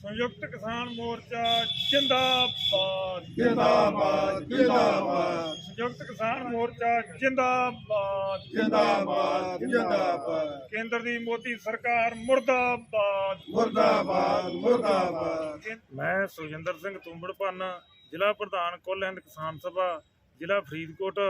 ਸੰਯੁਕਤ ਕਿਸਾਨ ਮੋਰਚਾ ਜਿੰਦਾਬਾਦ। ਜਿੰਦਾਬਾਦ ਜਿੰਦਾਬਾਦ। ਸੰਯੁਕਤ ਕਿਸਾਨ ਮੋਰਚਾ ਜਿੰਦਾਬਾਦ। ਜਿੰਦਾਬਾਦ ਜਿੰਦਾਬਾਦ। ਕੇਂਦਰ ਦੀ ਮੋਦੀ ਸਰਕਾਰ ਮੁਰਦਾਬਾਦ। ਮੁਰਦਾਬਾਦ ਮੁਰਦਾਬਾਦ। ਮੈਂ ਸੁਖਜਿੰਦਰ ਸਿੰਘ ਤੁੰਬੜਪਨ ਜ਼ਿਲ੍ਹਾ ਪ੍ਰਧਾਨ ਕੁੱਲ ਹਿੰਦ ਕਿਸਾਨ ਸਭਾ ਜ਼ਿਲ੍ਹਾ ਫਰੀਦਕੋਟ।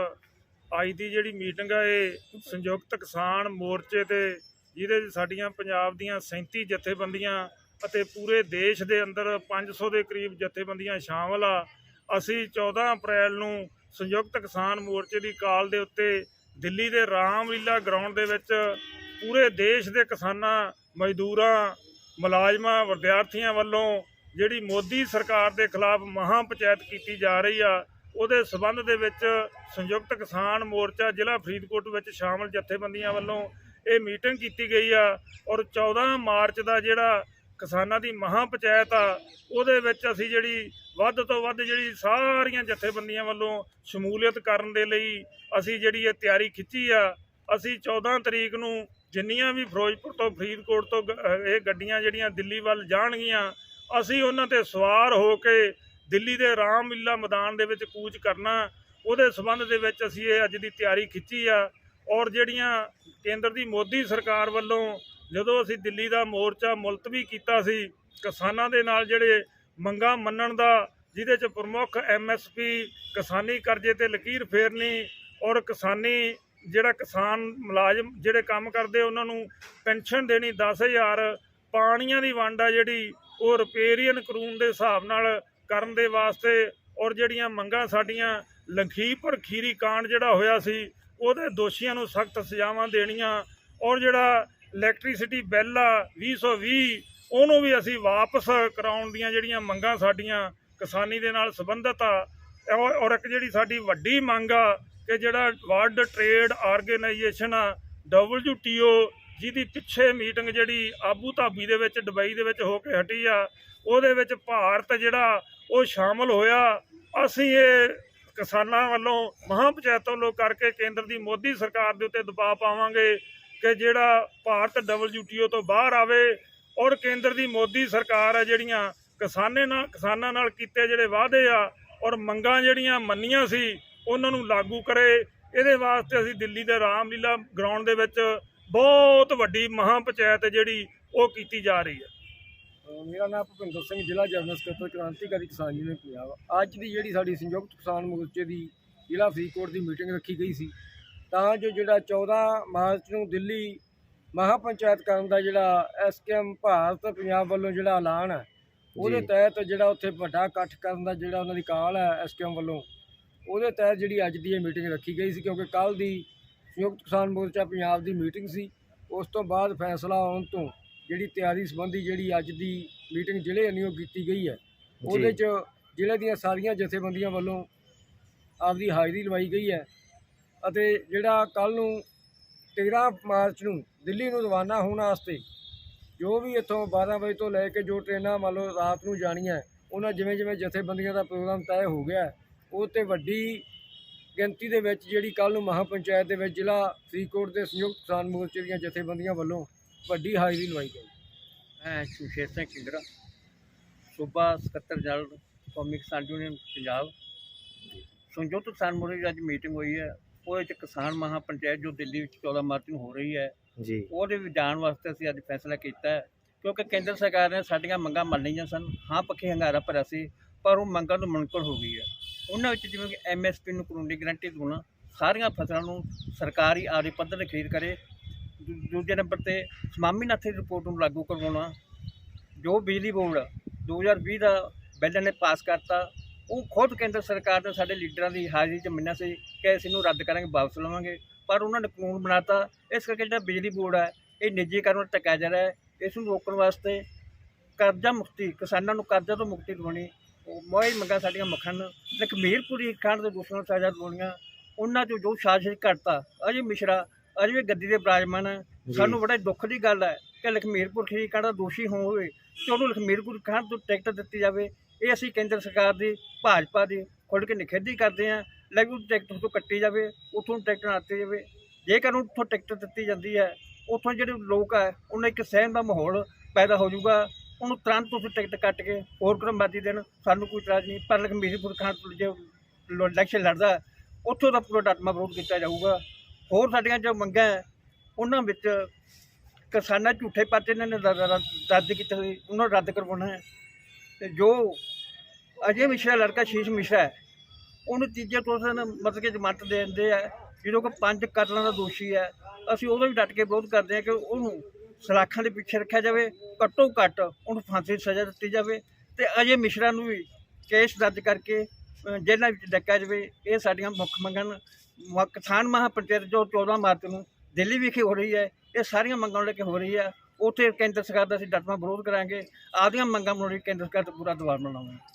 ਅੱਜ ਦੀ ਜਿਹੜੀ ਮੀਟਿੰਗ ਆ ਇਹ ਸੰਯੁਕਤ ਕਿਸਾਨ ਮੋਰਚੇ ਤੇ ਜਿਹਦੇ ਸਾਡੀਆਂ ਪੰਜਾਬ ਦੀਆਂ 37 ਜਥੇਬੰਦੀਆਂ ਅਤੇ ਪੂਰੇ ਦੇਸ਼ ਦੇ ਅੰਦਰ 500 ਦੇ ਕਰੀਬ ਜਥੇਬੰਦੀਆਂ ਸ਼ਾਮਲ ਆ। ਅਸੀਂ 14 ਅਪ੍ਰੈਲ ਨੂੰ ਸੰਯੁਕਤ ਕਿਸਾਨ ਮੋਰਚੇ ਦੀ ਕਾਲ ਦੇ ਉੱਤੇ ਦਿੱਲੀ ਦੇ ਰਾਮਲੀਲਾ ਗਰਾਊਂਡ ਦੇ ਵਿੱਚ ਪੂਰੇ ਦੇਸ਼ ਦੇ ਕਿਸਾਨਾਂ, ਮਜ਼ਦੂਰਾਂ, ਮੁਲਾਜ਼ਮਾਂ, ਵਿਦਿਆਰਥੀਆਂ ਵੱਲੋਂ ਜਿਹੜੀ ਮੋਦੀ ਸਰਕਾਰ ਦੇ ਖਿਲਾਫ ਮਹਾਂ ਪੰਚਾਇਤ ਕੀਤੀ ਜਾ ਰਹੀ ਆ, ਉਹਦੇ ਸਬੰਧ ਦੇ ਵਿੱਚ ਸੰਯੁਕਤ ਕਿਸਾਨ ਮੋਰਚਾ ਜ਼ਿਲ੍ਹਾ ਫਰੀਦਕੋਟ ਵਿੱਚ ਸ਼ਾਮਲ ਜਥੇਬੰਦੀਆਂ ਵੱਲੋਂ ਇਹ ਮੀਟਿੰਗ ਕੀਤੀ ਗਈ ਆ। ਔਰ 14 ਮਾਰਚ ਦਾ ਜਿਹੜਾ ਕਿਸਾਨਾਂ ਦੀ ਮਹਾਂ ਪੰਚਾਇਤ ਆ, ਉਹਦੇ ਵਿੱਚ ਅਸੀਂ ਜਿਹੜੀ ਵੱਧ ਤੋਂ ਵੱਧ ਜਿਹੜੀ ਸਾਰੀਆਂ ਜਥੇਬੰਦੀਆਂ ਵੱਲੋਂ ਸ਼ਮੂਲੀਅਤ ਕਰਨ ਦੇ ਲਈ ਅਸੀਂ ਜਿਹੜੀ ਇਹ ਤਿਆਰੀ ਖਿੱਚੀ ਆ, ਅਸੀਂ 14 ਤਰੀਕ ਨੂੰ ਜਿੰਨੀਆਂ ਵੀ ਫਿਰੋਜ਼ਪੁਰ ਤੋਂ, ਫਰੀਦਕੋਟ ਤੋਂ ਗ- ਇਹ ਗੱਡੀਆਂ ਜਿਹੜੀਆਂ ਦਿੱਲੀ ਵੱਲ ਜਾਣਗੀਆਂ, ਅਸੀਂ ਉਹਨਾਂ ਤੇ ਸਵਾਰ ਹੋ ਕੇ ਦਿੱਲੀ ਦੇ ਰਾਮਲੀਲਾ ਮੈਦਾਨ ਦੇ ਵਿੱਚ ਕੂਚ ਕਰਨਾ, ਉਹਦੇ ਸਬੰਧ ਦੇ ਵਿੱਚ ਅਸੀਂ ਇਹ ਅੱਜ ਦੀ ਤਿਆਰੀ ਖਿੱਚੀ ਆ ਔਰ ਜਿਹੜੀਆਂ ਕੇਂਦਰ ਦੀ ਮੋਦੀ ਸਰਕਾਰ ਵੱਲੋਂ ਜਦੋਂ ਅਸੀਂ ਦਿੱਲੀ ਦਾ ਮੋਰਚਾ ਮੁਲਤਵੀ ਕੀਤਾ ਸੀ, ਕਿਸਾਨਾਂ ਦੇ ਨਾਲ ਜਿਹੜੇ ਮੰਗਾਂ ਮੰਨਣ ਦਾ, ਜਿਹਦੇ ਚ ਪ੍ਰਮੁੱਖ ਐਮਐਸਪੀ ਕਿਸਾਨੀ ਕਰਜ਼ੇ ਤੇ ਲਕੀਰ ਫੇਰਨੀ ਔਰ ਕਿਸਾਨੀ ਜਿਹੜਾ ਕਿਸਾਨ ਮੁਲਾਜ਼ਮ ਜਿਹੜੇ ਕੰਮ ਕਰਦੇ, ਉਹਨਾਂ ਨੂੰ ਪੈਨਸ਼ਨ ਦੇਣੀ 10000 ਪਾਣੀਆਂ ਦੀ ਵੰਡ ਆ ਜਿਹੜੀ, ਉਹ ਰਿਪੇਰੀਅਨ ਕਾਨੂੰਨ ਦੇ ਹਿਸਾਬ ਨਾਲ ਕਰਨ ਦੇ ਵਾਸਤੇ ਔਰ ਜਿਹੜੀਆਂ ਮੰਗਾਂ ਸਾਡੀਆਂ ਲਖੀਪੁਰ ਖੀਰੀ ਕਾਂਡ ਜਿਹੜਾ ਹੋਇਆ ਸੀ, ਉਹਦੇ ਦੋਸ਼ੀਆਂ ਨੂੰ ਸਖਤ ਸਜ਼ਾਵਾਂ ਦੇਣੀਆਂ ਔਰ ਜਿਹੜਾ ਇਲੈਕਟ੍ਰਿਸਿਟੀ ਬਿੱਲ ਆ 2020 ਉਹਨੂੰ ਵੀ ਅਸੀਂ ਵਾਪਸ ਕਰਾਉਣ ਦੀਆਂ ਜਿਹੜੀਆਂ ਮੰਗਾਂ ਸਾਡੀਆਂ ਕਿਸਾਨੀ ਦੇ ਨਾਲ ਸੰਬੰਧਿਤ ਆ, ਔਰ ਔਰ ਇੱਕ ਜਿਹੜੀ ਸਾਡੀ ਵੱਡੀ ਮੰਗ ਆ, ਕਿ ਜਿਹੜਾ ਵਰਲਡ ਟ੍ਰੇਡ ਆਰਗੇਨਾਈਜੇਸ਼ਨ ਆ WTO ਜਿਹਦੀ ਪਿੱਛੇ ਮੀਟਿੰਗ ਜਿਹੜੀ ਆਬੂ ਧਾਬੀ ਦੇ ਵਿੱਚ, ਦੁਬਈ ਦੇ ਵਿੱਚ ਹੋ ਕੇ ਹਟੀ ਆ, ਉਹਦੇ ਵਿੱਚ ਭਾਰਤ ਜਿਹੜਾ ਉਹ ਸ਼ਾਮਲ ਹੋਇਆ, ਅਸੀਂ ਇਹ ਕਿਸਾਨਾਂ ਵੱਲੋਂ ਮਹਾਂ ਪੰਚਾਇਤ ਵੱਲੋਂ ਕਰਕੇ ਕੇਂਦਰ ਦੀ ਮੋਦੀ ਸਰਕਾਰ ਦੇ ਉੱਤੇ ਦਬਾਅ ਪਾਵਾਂਗੇ ਕਿ ਜਿਹੜਾ ਭਾਰਤ WTO ਤੋਂ ਬਾਹਰ ਆਵੇ ਔਰ ਕੇਂਦਰ ਦੀ ਮੋਦੀ ਸਰਕਾਰ ਆ ਜਿਹੜੀਆਂ ਕਿਸਾਨੇ ਨਾਲ ਕਿਸਾਨਾਂ ਨਾਲ ਕੀਤੇ ਜਿਹੜੇ ਵਾਅਦੇ ਆ ਔਰ ਮੰਗਾਂ ਜਿਹੜੀਆਂ ਮੰਨੀਆਂ ਸੀ, ਉਹਨਾਂ ਨੂੰ ਲਾਗੂ ਕਰੇ। ਇਹਦੇ ਵਾਸਤੇ ਅਸੀਂ ਦਿੱਲੀ ਦੇ ਰਾਮਲੀਲਾ ਗਰਾਊਂਡ ਦੇ ਵਿੱਚ ਬਹੁਤ ਵੱਡੀ ਮਹਾਂ ਪੰਚਾਇਤ ਜਿਹੜੀ ਉਹ ਕੀਤੀ ਜਾ ਰਹੀ ਹੈ। ਮੇਰਾ ਨਾਮ ਭੁਪਿੰਦਰ ਸਿੰਘ, ਜ਼ਿਲ੍ਹਾ ਜਨਰਲ ਸਕੱਤਰ, ਕ੍ਰਾਂਤੀਕਾਰੀ ਕਿਸਾਨ ਯੂਨੀਅਨ ਪੰਜਾਬ। ਅੱਜ ਦੀ ਜਿਹੜੀ ਸਾਡੀ ਸੰਯੁਕਤ ਕਿਸਾਨ ਮੋਰਚੇ ਦੀ ਜ਼ਿਲ੍ਹਾ ਫਰੀਦਕੋਟ ਦੀ ਮੀਟਿੰਗ ਰੱਖੀ ਗਈ ਸੀ। ਤਾਂ ਜੋ ਜਿਹੜਾ 14 ਮਾਰਚ ਨੂੰ ਦਿੱਲੀ ਮਹਾ ਪੰਚਾਇਤ ਕਰਨ ਦਾ ਜਿਹੜਾ ਐਸਕੇਐਮ ਭਾਰਤ ਪੰਜਾਬ ਵੱਲੋਂ ਜਿਹੜਾ ਐਲਾਨ ਹੈ ਉਹਦੇ ਤਹਿਤ ਜਿਹੜਾ ਉੱਥੇ ਵੱਡਾ ਇਕੱਠ ਕਰਨ ਦਾ ਜਿਹੜਾ ਉਹਨਾਂ ਦੀ ਕਾਲ ਹੈ ਐਸਕੇਐਮ ਵੱਲੋਂ ਉਹਦੇ ਤਹਿਤ ਜਿਹੜੀ ਅੱਜ ਦੀ ਇਹ ਮੀਟਿੰਗ ਰੱਖੀ ਗਈ ਸੀ ਕਿਉਂਕਿ ਕੱਲ ਦੀ ਸੰਯੁਕਤ ਕਿਸਾਨ ਮੋਰਚਾ ਪੰਜਾਬ ਦੀ ਮੀਟਿੰਗ ਸੀ ਉਸ ਤੋਂ ਬਾਅਦ ਫੈਸਲਾ ਆਉਣ ਤੋਂ ਜਿਹੜੀ ਤਿਆਰੀ ਸੰਬੰਧੀ ਜਿਹੜੀ ਅੱਜ ਦੀ ਮੀਟਿੰਗ ਜ਼ਿਲ੍ਹੇ ਅਨਿਓ ਕੀਤੀ ਗਈ ਹੈ ਉਹਦੇ 'ਚ ਜ਼ਿਲ੍ਹੇ ਦੀਆਂ ਸਾਰੀਆਂ ਜਥੇਬੰਦੀਆਂ ਵੱਲੋਂ ਆਪਦੀ ਹਾਜ਼ਰੀ ਲਵਾਈ ਗਈ ਹੈ ਅਤੇ ਜਿਹੜਾ ਕੱਲ ਨੂੰ 13 ਮਾਰਚ ਨੂੰ ਦਿੱਲੀ ਨੂੰ ਰਵਾਨਾ ਹੋਣ ਵਾਸਤੇ ਜੋ ਵੀ ਇੱਥੋਂ 12 ਵਜੇ ਤੋਂ ਲੈ ਕੇ ਜੋ ਟ੍ਰੇਨਾਂ ਮੰਨ ਲਓ ਰਾਤ ਨੂੰ ਜਾਣੀਆਂ, ਉਹਨਾਂ ਜਿਵੇਂ ਜਿਵੇਂ ਜਥੇਬੰਦੀਆਂ ਦਾ ਪ੍ਰੋਗਰਾਮ ਤੈਅ ਹੋ ਗਿਆ, ਉਹ ਤੇ ਵੱਡੀ ਗਿਣਤੀ ਦੇ ਵਿੱਚ ਜਿਹੜੀ ਕੱਲ ਨੂੰ ਮਹਾ ਪੰਚਾਇਤ ਦੇ ਵਿੱਚ ਜ਼ਿਲ੍ਹਾ ਫਰੀਦਕੋਟ ਦੇ ਸੰਯੁਕਤ ਕਿਸਾਨ ਮੋਰਚੇ ਦੀਆਂ ਜਥੇਬੰਦੀਆਂ ਵੱਲੋਂ ਵੱਡੀ ਹਾਜ਼ਰੀ ਲਵਾਈ ਗਈ। ਮੈਂ ਸ਼ਮਸ਼ੇਰ ਸਿੰਘ ਕਿੰਗਰਾ ਸੂਬਾ ਸਕੱਤਰ ਜਨਰਲ, ਕੌਮੀ ਕਿਸਾਨ ਯੂਨੀਅਨ, ਪੰਜਾਬ। ਸੰਯੁਕਤ ਕਿਸਾਨ ਮੋਰਚੇ ਦੀ ਅੱਜ ਮੀਟਿੰਗ ਹੋਈ ਹੈ। ਉਹਦੇ ਚ ਕਿਸਾਨ ਮਹਾ ਪੰਚਾਇਤ ਜੋ ਦਿੱਲੀ ਵਿੱਚ 14 ਮਾਰਚ ਨੂੰ ਹੋ ਰਹੀ ਹੈ ਜੀ। ਉਹਦੇ ਵਿੱਚ ਜਾਣ ਵਾਸਤੇ ਅਸੀਂ ਅੱਜ ਫੈਸਲਾ ਕੀਤਾ ਹੈ ਕਿਉਂਕਿ ਕੇਂਦਰ ਸਰਕਾਰ ਨੇ ਸਾਡੀਆਂ ਮੰਗਾਂ ਮੰਨ ਲਈਆਂ ਸਨ ਹਾਂ ਪੱਖੀ ਹੰਗਾਰਾ ਭਰਿਆ ਸੀ ਪਰ ਉਹ ਮੰਗਾਂ ਤੋਂ ਮੁਨਕਰ ਹੋ ਗਈ ਹੈ। ਉਹਨਾਂ ਵਿੱਚ ਜਿਵੇਂ ਕਿ ਐਮਐਸਪੀ ਨੂੰ ਕਾਨੂੰਨੀ ਗਰੰਟੀ ਦੇਣਾ ਸਾਰੀਆਂ ਫਸਲਾਂ ਨੂੰ ਸਰਕਾਰੀ ਆਦੇ ਪੱਧਰ ਤੇ ਖਰੀਦ ਕਰੇ ਦੂ- ਦੂਜੇ ਨੰਬਰ ਤੇ ਸਵਾਮੀਨਾਥਨ ਰਿਪੋਰਟ ਨੂੰ ਲਾਗੂ ਕਰਵਾਉਣਾ ਜੋ ਬਿਜਲੀ ਬੋਰਡ 2020 ਦਾ ਬਿੱਲ ਨੇ ਪਾਸ ਕਰਤਾ ਉਹ ਖੁਦ ਕੇਂਦਰ ਸਰਕਾਰ ਨੇ ਸਾਡੇ ਲੀਡਰਾਂ ਦੀ ਹਾਜ਼ਰੀ 'ਚ ਮੰਨਿਆ ਸੀ ਕਿ ਅਸੀਂ ਇਹਨੂੰ ਰੱਦ ਕਰਾਂਗੇ ਵਾਪਸ ਲਵਾਂਗੇ। ਪਰ ਉਹਨਾਂ ਨੇ ਕਾਨੂੰਨ ਬਣਾਤਾ। ਇਸ ਕਰਕੇ ਜਿਹੜਾ ਬਿਜਲੀ ਬੋਰਡ ਹੈ ਇਹ ਨਿੱਜੀਕਰਨ ਵੱਲ ਧੱਕਿਆ ਜਾ ਰਿਹਾ ਹੈ। ਇਸ ਨੂੰ ਰੋਕਣ ਵਾਸਤੇ ਕਰਜ਼ਾ ਮੁਕਤੀ ਕਿਸਾਨਾਂ ਨੂੰ ਕਰਜ਼ਾ ਤੋਂ ਮੁਕਤੀ ਦਿਵਾਉਣੀ ਉਹ ਮੋਹੀ ਮੰਗਾਂ ਸਾਡੀਆਂ ਮੱਖਣ। ਲਖਮੀਰਪੁਰੀ ਖਾਨ ਦੇ ਦੋਸ਼ਾਂ ਨੂੰ ਸਜ਼ਾ ਦਿਵਾਉਣੀਆਂ। ਉਹਨਾਂ 'ਚੋਂ ਜੋ ਸਾਜ਼ਿਸ਼ ਕਰਤਾ ਅਜੇ ਮਿਸ਼ਰਾ ਅਜੇ ਵੀ ਗੱਦੀ ਦੇ ਬਰਾਜਮਾਨ ਹੈ। ਸਾਨੂੰ ਬੜਾ ਦੁੱਖ ਦੀ ਗੱਲ ਹੈ ਕਿ ਲਖਮੀਰਪੁਰ ਖੀਰੀ ਖਾਨ ਦਾ ਦੋਸ਼ੀ ਹੋਵੇ ਤੇ ਉਹਨੂੰ ਲਖਮੀਰਪੁਰ ਖਾਨ ਤੋਂ ਟਿਕਟ ਦਿੱਤੀ ਜਾਵੇ। ਇਹ ਅਸੀਂ ਕੇਂਦਰ ਸਰਕਾਰ ਦੀ, ਭਾਜਪਾ ਦੀ ਖੁੱਲ੍ਹ ਕੇ ਨਿਖੇਧੀ ਕਰਦੇ ਹਾਂ ਲੇਕਿਨ ਟਿਕਟ ਤੋਂ ਕੱਟੀ ਜਾਵੇ, ਉੱਥੋਂ ਟਿਕਟ ਨਾ ਦਿੱਤੀ ਜਾਵੇ। ਜੇਕਰ ਉੱਥੋਂ ਟਿਕਟ ਦਿੱਤੀ ਜਾਂਦੀ ਹੈ, ਉੱਥੋਂ ਜਿਹੜੇ ਲੋਕ ਹੈ, ਉਹਨਾਂ ਇੱਕ ਸਹਿਮ ਦਾ ਮਾਹੌਲ ਪੈਦਾ ਹੋ ਜਾਊਗਾ, ਉਹਨੂੰ ਤੁਰੰਤ ਤੁਸੀਂ ਟਿਕਟ ਕੱਟ ਕੇ ਹੋਰ ਕਰਮਵਾਦੀ ਦੇਣ, ਸਾਨੂੰ ਕੋਈ ਇਤਰਾਜ਼ ਨਹੀਂ। ਪਰ ਲੇਕਿਨ ਮੀਰਪੁਰ ਖਾਨ ਤੋਂ ਜੇ ਇਲੈਕਸ਼ਨ ਲੜਦਾ, ਉੱਥੋਂ ਦਾ ਪੂਰਾ ਡਾਟਮਾ ਵਿਰੋਧ ਕੀਤਾ ਜਾਊਗਾ। ਹੋਰ ਸਾਡੀਆਂ ਜੋ ਮੰਗਾਂ ਹੈ, ਉਹਨਾਂ ਵਿੱਚ ਕਿਸਾਨਾਂ ਝੂਠੇ ਪਾਤੇ ਇਹਨਾਂ ਨੇ ਰ- ਰ- ਰੱਦ ਕੀਤੇ ਹੋਏ, ਉਹਨਾਂ ਨੂੰ ਰੱਦ ਕਰਵਾਉਣਾ ਹੈ। ਤੇ ਜੋ ਅਜੇ ਮਿਸ਼ਰਾ ਲੜਕਾ ਸ਼ੀਸ਼ ਮਿਸ਼ਰਾ ਹੈ। ਉਹਨੂੰ ਤੀਜੇ ਤੋਂ ਮਤਲਬ ਕਿ ਜ਼ਮਾਨਤ ਦੇ ਦਿੰਦੇ ਆ। ਜਦੋਂ ਕਿ ਪੰਜ ਕਤਲਾਂ ਦਾ ਦੋਸ਼ੀ ਹੈ। ਅਸੀਂ ਉਹਦਾ ਵੀ ਡਟ ਕੇ ਵਿਰੋਧ ਕਰਦੇ ਹਾਂ ਕਿ ਉਹਨੂੰ ਸਲਾਖਾਂ ਦੇ ਪਿੱਛੇ ਰੱਖਿਆ ਜਾਵੇ, ਘੱਟੋ ਘੱਟ ਉਹਨੂੰ ਫਾਂਸੀ ਦੀ ਸਜ਼ਾ ਦਿੱਤੀ ਜਾਵੇ ਤੇ ਅਜੇ ਮਿਸ਼ਰਾ ਨੂੰ ਵੀ ਕੇਸ ਦਰਜ ਕਰਕੇ ਜੇਲ੍ਹਾਂ ਵਿੱਚ ਡੱਕਿਆ ਜਾਵੇ। ਇਹ ਸਾਡੀਆਂ ਮੁੱਖ ਮੰਗਾਂ ਨੇ। ਮ- ਕਿਸਾਨ ਮਹਾਪੰਚਾਇਤ ਜੋ 14 ਮਾਰਚ ਨੂੰ ਦਿੱਲੀ ਵਿਖੇ ਹੋ ਰਹੀ ਹੈ, ਇਹ ਸਾਰੀਆਂ ਮੰਗਾਂ ਨੂੰ ਲੈ ਕੇ ਹੋ ਰਹੀ ਹੈ। ਉੱਥੇ ਕੇਂਦਰ ਸਰਕਾਰ ਦਾ ਅਸੀਂ ਡਟਵਾਂ ਵਿਰੋਧ ਕਰਾਂਗੇ। ਆਪਦੀਆਂ ਮੰਗਾਂ ਨੂੰ ਕੇਂਦਰ ਸਰਕਾਰ ਤੇ ਪੂਰਾ ਦਬਾਅ ਬਣਾਵਾਂਗੇ।